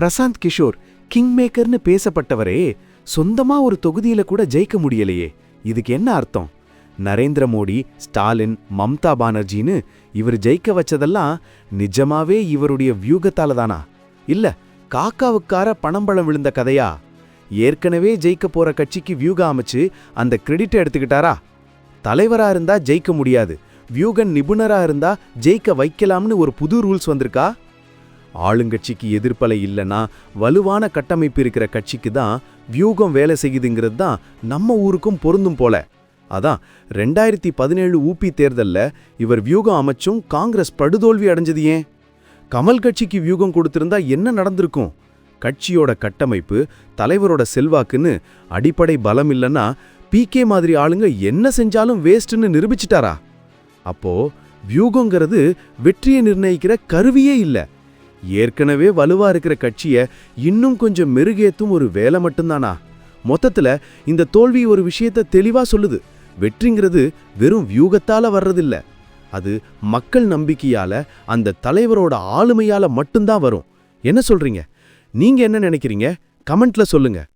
Prashanth Kishor king மேக்கர்னு பேசப்பட்டவரே சொந்தமா ஒரு தொகுதியில கூட ஜெயிக்க முடியலையே. இதுக்கு என்ன அர்த்தம்? நரேந்திர மோடி ஸ்டாலின் மம்தா பானர்ஜின்னு இவர் ஜெயிக்க வச்சதெல்லாம் நிஜமாவே இவருடைய வியூகத்தால தானா? இல்ல காக்காவுக்கார பணம்பழம் விழுந்த கதையா? ஏற்கனவே ஜெயிக்க போற கட்சிக்கு வியூகம் அமைச்சு அந்த கிரெடிட்டை எடுத்துக்கிட்டாரா? தலைவரா இருந்தா ஜெயிக்க முடியாது. வியூகன் நிபுணரா இருந்தா ஜெயிக்க வைக்கலாம்னு ஒரு புது ரூல்ஸ் வந்திருக்கா? ஆளுங்கட்சிக்கு எதிர்ப்பலை இல்லைன்னா வலுவான கட்டமைப்பு இருக்கிற கட்சிக்கு தான் வியூகம் வேலை செய்யுதுங்கிறது தான் நம்ம ஊருக்கும் பொருந்தும் போல. அதான் ரெண்டாயிரத்தி பதினேழு ஊபி தேர்தலில் இவர் வியூகம் அமைச்சும் காங்கிரஸ் படுதோல்வி அடைஞ்சது ஏன்? கமல் கட்சிக்கு வியூகம் கொடுத்திருந்தா என்ன நடந்திருக்கும்? கட்சியோட கட்டமைப்பு தலைவரோட செல்வாக்குன்னு அடிப்படை பலம் இல்லைன்னா பிகே மாதிரி ஆளுங்க என்ன செஞ்சாலும் வேஸ்ட்னு நிரூபிச்சிட்டாரா? அப்போ வியூகங்கிறது வெற்றியை நிர்ணயிக்கிற கருவியே இல்லை. ஏற்கனவே வலுவா இருக்கிற கட்சிய இன்னும் கொஞ்சம் மெருகேத்தும் ஒரு வேலை மட்டும்தானா? மொத்தத்துல இந்த தோல்வி ஒரு விஷயத்த தெளிவா சொல்லுது. வெற்றிங்கிறது வெறும் வியூகத்தால வர்றதில்ல. அது மக்கள் நம்பிக்கையால அந்த தலைவரோட ஆளுமையால மட்டும்தான் வரும். என்ன சொல்றீங்க? நீங்க என்ன நினைக்கிறீங்க? கமெண்ட்ல சொல்லுங்க.